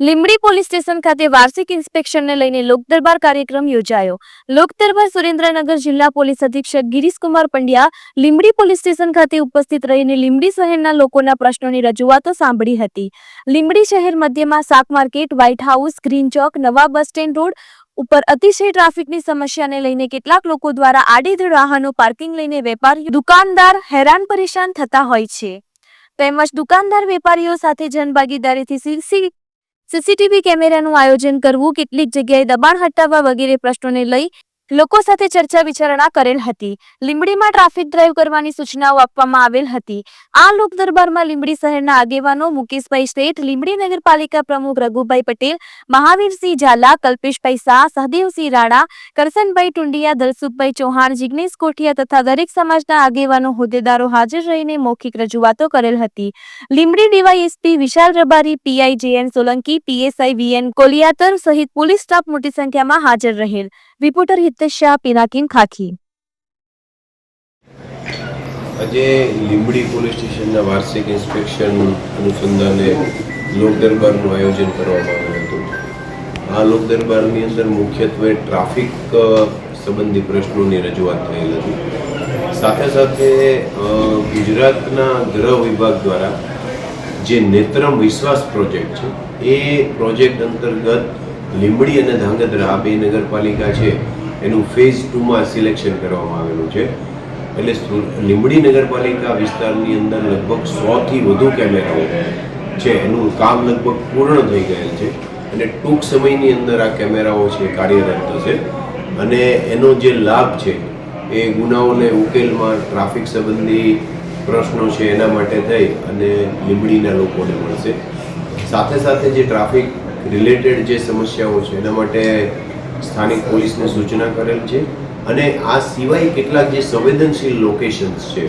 Limbdi police station ખાતે વાર્ષિક ઇન્સ્પેક્શનને લઈને લોકદરબાર કાર્યક્રમ યોજાયો. લોકદરબાર સુરેન્દ્રનગર જિલ્લા પોલીસ અધિક્ષક ગિરીશકુમાર પંડ્યા લીંબડી પોલીસ સ્ટેશન ખાતે ઉપસ્થિત રહીને લીંબડી શહેરના લોકોના પ્રશ્નોની રજૂઆતો સાંભળી હતી. લીંબડી શહેર મધ્યમાં શાક માર્કેટ વ્હાઇટ હાઉસ ગ્રીન ચોક, નવા બસ સ્ટેન્ડ રોડ ઉપર અતિશય ટ્રાફિકની સમસ્યાને લઈને કેટલાક લોકો દ્વારા આડેધડ વાહનો પાર્કિંગ લઈને વેપારીઓ, દુકાનદાર હેરાન પરેશાન થતા હોય છે. તેમજ દુકાનદાર વેપારીઓ સાથે જનભાગીદારીથી સીસીટીવી કેમેરાનું આયોજન કરવું કેટલીક જગ્યાએ દબાણ હટાવવા વગેરે પ્રશ્નોને લઈ લોકો સાથે ચર્ચા વિચારણા કરેલ હતી. લીંબડીમાં ટ્રાફિક ડ્રાઈવ કરવાની સૂચનાઓ આપવામાં આવેલ હતી. આ લોક દરબારમાં લીંબડી શહેરના આગેવાનો મુકેશભાઈ શેઠ, લીંબડી નગરપાલિકા પ્રમુખ રઘુભાઈ પટેલ, મહાવીરસિંહ ઝાલા, કલ્પેશભાઈ શાહ, સહદેવસિંહ રાણા, કરસનભાઈ ટુંડિયા, દલસુખભાઈ ચૌહાણ, જિગ્નેશ કોઠિયા તથા દરેક સમાજના આગેવાનો હોદ્દેદારો હાજર રહીને મૌખિક રજૂઆતો કરેલ હતી. Limbdi DYSP Vishal Rabari, PI JN Solanki, PSI VN Koliyatar સહિત પોલીસ સ્ટાફ મોટી સંખ્યામાં હાજર રહેલ. રિપોર્ટર શાહ પિનાકીન ખાખી. આજે લીંબડી પોલીસ સ્ટેશનના વાર્ષિક ઇન્સ્પેક્શન અનુસંધાને લોક દરબારનું આયોજન કરવામાં આવ્યું હતું. આ લોક દરબારની અંદર મુખ્યત્વે ટ્રાફિક સંબંધી પ્રશ્નોની રજૂઆત થયેલ હતી. સાથે સાથે ગુજરાતના ગૃહ વિભાગ દ્વારા જે નેત્રમ વિશ્વાસ પ્રોજેક્ટ છે, એ પ્રોજેક્ટ અંતર્ગત લીંબડી અને ધાંગધ્રા બે નગરપાલિકા છે એનું ફેઝ ટુમાં સિલેક્શન કરવામાં આવેલું છે. એટલે લીંબડી નગરપાલિકા વિસ્તારની અંદર લગભગ સોથી વધુ કેમેરાઓ છે. એનું કામ લગભગ પૂર્ણ થઈ ગયેલ છે. અને ટૂંક સમયની અંદર આ કેમેરાઓ છે કાર્યરત થશે. અને એનો જે લાભ છે, એ ગુનાઓને ઉકેલમાં ટ્રાફિક સંબંધી પ્રશ્નો છે એના માટે થઈ અને લીંબડીના લોકોને મળશે. સાથે સાથે જે ટ્રાફિક રિલેટેડ જે સમસ્યાઓ છે, એના માટે સ્થાનિક પોલીસને સૂચના કરેલ છે અને આ સિવાય કેટલાક જે સંવેદનશીલ લોકેશન્સ છે,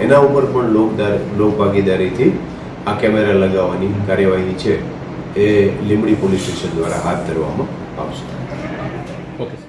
એના ઉપર પણ લોકદાર લોકભાગીદારીથી આ કેમેરા લગાવવાની કાર્યવાહી છે એ લીંબડી પોલીસ સ્ટેશન દ્વારા હાથ ધરવામાં આવશે.